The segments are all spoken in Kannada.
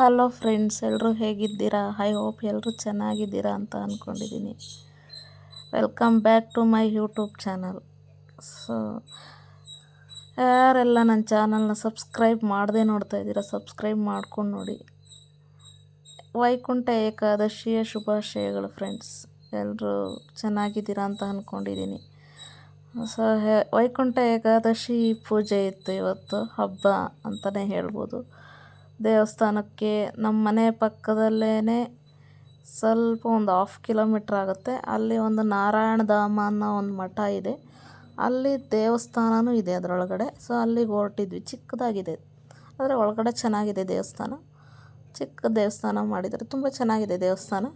ಹಲೋ ಫ್ರೆಂಡ್ಸ್ ಎಲ್ಲರೂ ಹೇಗಿದ್ದೀರಾ? ಐ ಹೋಪ್ ಎಲ್ಲರೂ ಚೆನ್ನಾಗಿದ್ದೀರಾ ಅಂತ ಅಂದ್ಕೊಂಡಿದ್ದೀನಿ welcome back to my YouTube channel. So, ಯಾರೆಲ್ಲ ನನ್ನ ಚಾನಲ್ನ ಸಬ್ಸ್ಕ್ರೈಬ್ ಮಾಡದೆ ನೋಡ್ತಾ ಇದ್ದೀರಾ, ಸಬ್ಸ್ಕ್ರೈಬ್ ಮಾಡ್ಕೊಂಡು ನೋಡಿ. ವೈಕುಂಠ ಏಕಾದಶಿಯ ಶುಭಾಶಯಗಳು ಫ್ರೆಂಡ್ಸ್. ಎಲ್ಲರೂ ಚೆನ್ನಾಗಿದ್ದೀರಾ ಅಂತ ಅಂದ್ಕೊಂಡಿದ್ದೀನಿ ಸೊ ವೈಕುಂಠ ಏಕಾದಶಿ ಪೂಜೆ ಇತ್ತು ಇವತ್ತು, ಹಬ್ಬ ಅಂತಲೇ ಹೇಳ್ಬೋದು. ದೇವಸ್ಥಾನಕ್ಕೆ ನಮ್ಮ ಮನೆ ಪಕ್ಕದಲ್ಲೇ ಸ್ವಲ್ಪ ಒಂದು ಹಾಫ್ ಕಿಲೋಮೀಟ್ರ್ ಆಗುತ್ತೆ. ಅಲ್ಲಿ ಒಂದು ನಾರಾಯಣ ಧಾಮ ಅನ್ನೋ ಒಂದು ಮಠ ಇದೆ. ಅಲ್ಲಿ ದೇವಸ್ಥಾನವೂ ಇದೆ ಅದರೊಳಗಡೆ. ಸೊ ಅಲ್ಲಿಗೆ ಹೊರಟಿದ್ವಿ. ಚಿಕ್ಕದಾಗಿದೆ. ಆದರೆ ಒಳಗಡೆ ಚೆನ್ನಾಗಿದೆ ದೇವಸ್ಥಾನ. ಚಿಕ್ಕ ದೇವಸ್ಥಾನ ಮಾಡಿದರೆ ತುಂಬ ಚೆನ್ನಾಗಿದೆ ದೇವಸ್ಥಾನ.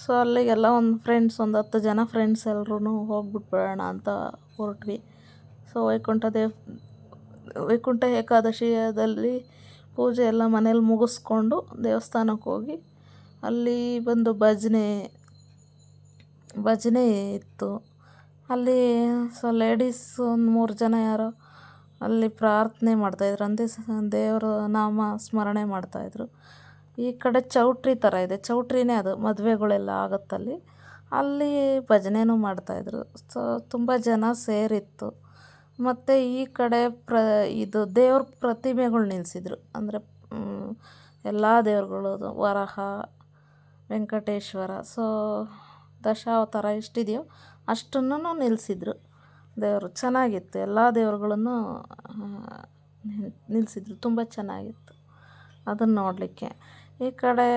ಸೊ ಅಲ್ಲಿಗೆಲ್ಲ ಒಂದು ಫ್ರೆಂಡ್ಸ್ ಒಂದು ಹತ್ತು ಜನ ಫ್ರೆಂಡ್ಸ್ ಎಲ್ಲರೂ ಹೋಗ್ಬಿಟ್ಟು ಬರೋಣ ಅಂತ ಹೊರಟ್ವಿ. ಸೊ ವೈಕುಂಠ ದೇವ್, ವೈಕುಂಠ ಏಕಾದಶಿಯದಲ್ಲಿ ಪೂಜೆ ಎಲ್ಲ ಮನೇಲಿ ಮುಗಿಸ್ಕೊಂಡು ದೇವಸ್ಥಾನಕ್ಕೆ ಹೋಗಿ ಅಲ್ಲಿ ಬಂದು ಭಜನೆ ಭಜನೆ ಇತ್ತು. ಅಲ್ಲಿ ಸೊ ಲೇಡೀಸ್ ಒಂದು ಮೂರು ಜನ ಯಾರೋ ಅಲ್ಲಿ ಪ್ರಾರ್ಥನೆ ಮಾಡ್ತಾಯಿದ್ರು ದೇವರ ನಾಮ ಸ್ಮರಣೆ ಮಾಡ್ತಾಯಿದ್ರು ಈ ಕಡೆ ಚೌಟ್ರಿ ಥರ ಇದೆ. ಚೌಟ್ರಿನೇ ಅದು, ಮದುವೆಗಳೆಲ್ಲ ಆಗುತ್ತಲ್ಲಿ. ಅಲ್ಲಿ ಭಜನೆನೂ ಮಾಡ್ತಾಯಿದ್ರು ಸೊ ತುಂಬ ಜನ ಸೇರಿತ್ತು. ಮತ್ತು ಈ ಕಡೆ ಪ್ರ, ಇದು ದೇವ್ರ ಪ್ರತಿಮೆಗಳು ನಿಲ್ಲಿಸಿದ್ರು ಅಂದರೆ ಎಲ್ಲ ದೇವ್ರುಗಳು ವರಹ, ವೆಂಕಟೇಶ್ವರ. ಸೊ ದಶಾವತಾರ ಎಷ್ಟಿದೆಯೋ ಅಷ್ಟನ್ನು ನಿಲ್ಲಿಸಿದ್ರು ದೇವರು. ಚೆನ್ನಾಗಿತ್ತು. ಎಲ್ಲ ದೇವ್ರುಗಳನ್ನು ನಿಲ್ಲಿಸಿದ್ರು ತುಂಬ ಚೆನ್ನಾಗಿತ್ತು ಅದನ್ನು ನೋಡಲಿಕ್ಕೆ. ಈ ಕಡೆ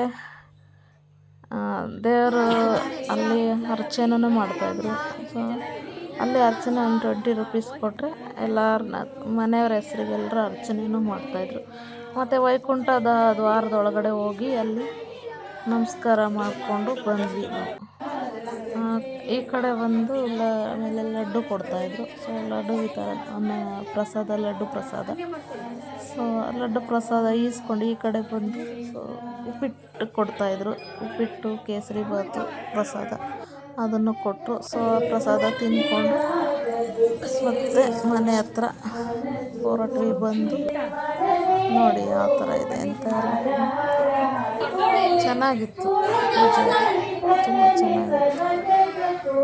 ದೇವರು ಅಲ್ಲಿ ಅರ್ಚನೆನೂ ಮಾಡ್ತಾಯಿದ್ರು ಸೊ ಅಲ್ಲಿ ಅರ್ಚನೆ ಒಂದು ಟ್ವೆಂಟಿ ರುಪೀಸ್ ಕೊಟ್ಟರೆ ಎಲ್ಲರನ್ನ ಮನೆಯವ್ರ ಹೆಸರಿಗೆಲ್ಲರೂ ಅರ್ಚನೆಯೂ ಮಾಡ್ತಾಯಿದ್ರು. ಮತ್ತು ವೈಕುಂಠದ ದ್ವಾರದೊಳಗಡೆ ಹೋಗಿ ಅಲ್ಲಿ ನಮಸ್ಕಾರ ಮಾಡಿಕೊಂಡು ಬಂದ್ವಿ ಈ ಕಡೆ ಬಂದು ಲ, ಆಮೇಲೆ ಲಡ್ಡು ಕೊಡ್ತಾಯಿದ್ರು. ಸೊ, ಲಡ್ಡು ಈ ಥರ ಪ್ರಸಾದ, ಲಡ್ಡು ಪ್ರಸಾದ. ಸೊ, ಲಡ್ಡು ಪ್ರಸಾದ ಈಸ್ಕೊಂಡು ಈ ಕಡೆ ಬಂದು, ಸೊ, ಉಪ್ಪಿಟ್ಟು ಕೊಡ್ತಾಯಿದ್ರು. ಉಪ್ಪಿಟ್ಟು, ಕೇಸರಿ ಬಾತು, ಪ್ರಸಾದ. ಅದನ್ನು ಕೊಟ್ಟರು. ಸೊ ಪ್ರಸಾದ ತಿಂದ್ಕೊಂಡು ಮತ್ತೆ ಮನೆ ಹತ್ರ ಹೊರಟ್ರಿ ಬಂದು ನೋಡಿ ಯಾವ ಥರ ಇದೆ ಅಂತ ಚೆನ್ನಾಗಿತ್ತು. ತುಂಬ ಚೆನ್ನಾಗಿತ್ತು.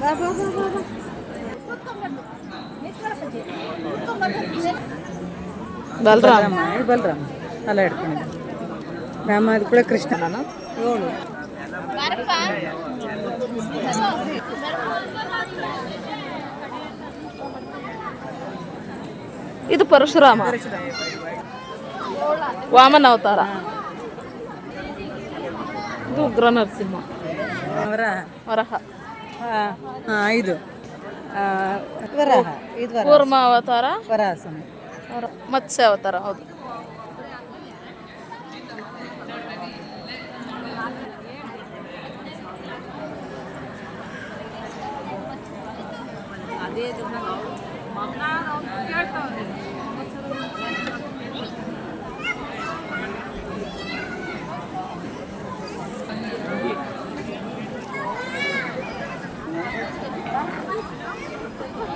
Baba, baba, baba. Balram Rama ಇದು ಬಲರಾಮ ಅಲ್ಲ ಹಿಡ್ಕೊಂಡಿದ್ದ ರಾಮ ಅದು ಕೂಡ ಕೃಷ್ಣ ನಾನು ಏಳು ಇದು ಪರಶುರಾಮ ವಾಮನ ಅವತಾರ ಇದು ಉಗ್ರ ನರಸಿಂಹ ಅವರ ವರಹ ಹಾಂ ಇದು ಆ, ವರಾಹ ಇದು ವರ ಕೂರ್ಮ ಅವತಾರ ವರಾಸನ ವರ- ಮತ್ಸ್ಯ ಅವತಾರ ಹೌದು.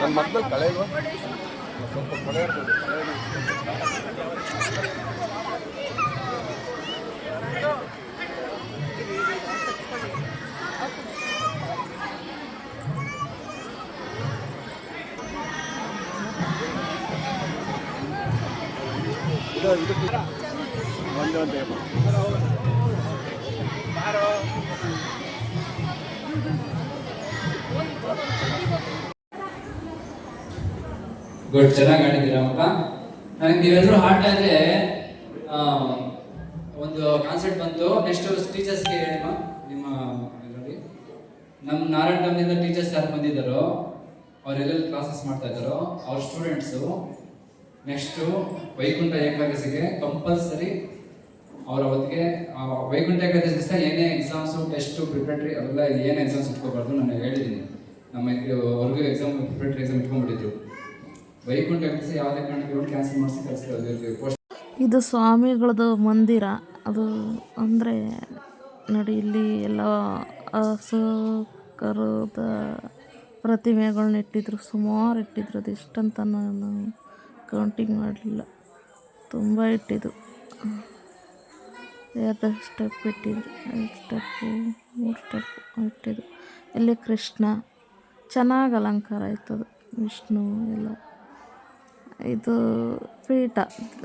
ನನ್ನ ಮಕ್ಕಳು ಕಳೆ ಇಲ್ವಾ ಸ್ವಲ್ಪ ಕೊಳೆ ಇರ್ಬೋದು ಕಳೆ ಇರ್ಬೋದು. ಇದು ಇದಕ್ಕೆ ಒಂದು ಅಂತ ಹೇಳಿ ಗುಡ್ ಚೆನ್ನಾಗಿ ಆಡಿದ್ದೀರಾ ಮಕ್ಕಳ ನನಗೆ ನೀವೆಲ್ಲರೂ ಹಾಟ್ ಆದ್ರೆ ಒಂದು ಕಾನ್ಸರ್ಟ್ ಬಂತು. ನೆಕ್ಸ್ಟ್ ಟೀಚರ್ಸ್ಗೆ ಹೇಳಿ ಮಾ, ನಿಮ್ಮ ಇದರಲ್ಲಿ. ನಮ್ಮ ನಾರಾಯಣ ಟಮ್ನಿಂದ ಟೀಚರ್ಸ್ ಯಾರು ಬಂದಿದ್ದಾರೋ ಅವರೆಲ್ಲೆಲ್ಲಿ ಕ್ಲಾಸಸ್ ಮಾಡ್ತಾ ಇದ್ದಾರೋ, ಅವ್ರ ಸ್ಟೂಡೆಂಟ್ಸು ನೆಕ್ಸ್ಟು ವೈಕುಂಠ ಏಕಾದಶಿಗೆ ಕಂಪಲ್ಸರಿ ಅವ್ರ ಅವತ್ತಿಗೆ ವೈಕುಂಠ ಏಕಾದಶಿ ದಿವಸ ಏನೇ ಎಕ್ಸಾಮ್ಸು ಟೆಸ್ಟು ಪ್ರಿಪ್ರೇಟ್ರಿ ಅವೆಲ್ಲ ಏನೇ ಎಕ್ಸಾಮ್ಸ್ ಇಟ್ಕೋಬಾರ್ದು, ನಾನು ಹೇಳಿದ್ದೀನಿ ನಮ್ಮ ಅವ್ರಿಗೂ ಎಕ್ಸಾಮ್ ಪ್ರಿಪ್ರೇಟ್ರಿ ಎಕ್ಸಾಮ್ ಇಟ್ಕೊಂಡ್ಬಿಟ್ಟಿದ್ರು. ಇದು ಸ್ವಾಮಿಗಳದ್ದು ಮಂದಿರ. ಅದು ಅಂದರೆ ನೋಡಿ ಇಲ್ಲಿ ಎಲ್ಲ ಹಸು ಪ್ರತಿಮೆಗಳನ್ನ ಪ್ರತಿಮೆಗಳ್ನ ಇಟ್ಟಿದ್ರು. ಸುಮಾರು ಇಟ್ಟಿದ್ರು. ಅದು ಇಷ್ಟಂತ ನಾನು ಕೌಂಟಿಂಗ್ ಮಾಡಲಿಲ್ಲ. ತುಂಬ ಇಟ್ಟಿದ್ದು ಎರಡು ಸ್ಟೆಪ್ ಇಟ್ಟಿದ್ರು. ಐದು ಸ್ಟೆಪ್ಪು ಮೂರು ಸ್ಟೆಪ್ ಇಟ್ಟಿದ್ದು ಇಲ್ಲಿ ಕೃಷ್ಣ. ಚೆನ್ನಾಗಿ ಅಲಂಕಾರ ಆಯ್ತದು. ವಿಷ್ಣು ಎಲ್ಲ. ಇದು ಪೀಠ,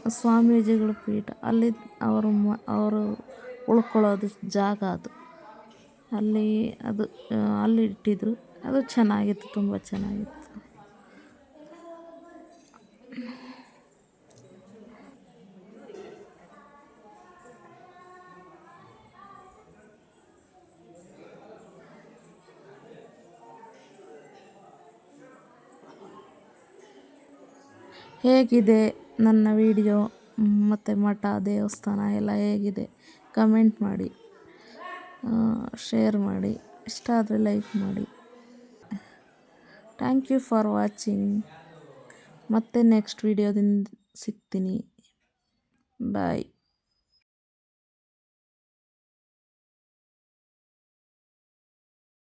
ಸ್ವಾಮೀಜಿಗಳ ಪೀಠ. ಅಲ್ಲಿ ಅವರು ಮ, ಅವರು ಉಳ್ಕೊಳ್ಳೋದು ಜಾಗ ಅದು. ಅಲ್ಲಿ ಅದು ಅಲ್ಲಿ ಇಟ್ಟಿದ್ರು. ಅದು ಚೆನ್ನಾಗಿತ್ತು, ತುಂಬ ಚೆನ್ನಾಗಿತ್ತು. ಹೇಗಿದೆ ನನ್ನ ವಿಡಿಯೋ? ಮತ್ತು ಮಠ, ದೇವಸ್ಥಾನ ಎಲ್ಲ ಹೇಗಿದೆ? ಕಮೆಂಟ್ ಮಾಡಿ. ಶೇರ್ ಮಾಡಿ. ಇಷ್ಟ ಆದರೆ ಲೈಕ್ ಮಾಡಿ. ಥ್ಯಾಂಕ್ ಯು ಫಾರ್ ವಾಚಿಂಗ್ ಮತ್ತೆ ನೆಕ್ಸ್ಟ್ ವಿಡಿಯೋದಿಂದ ಸಿಗ್ತೀನಿ. ಬಾಯ್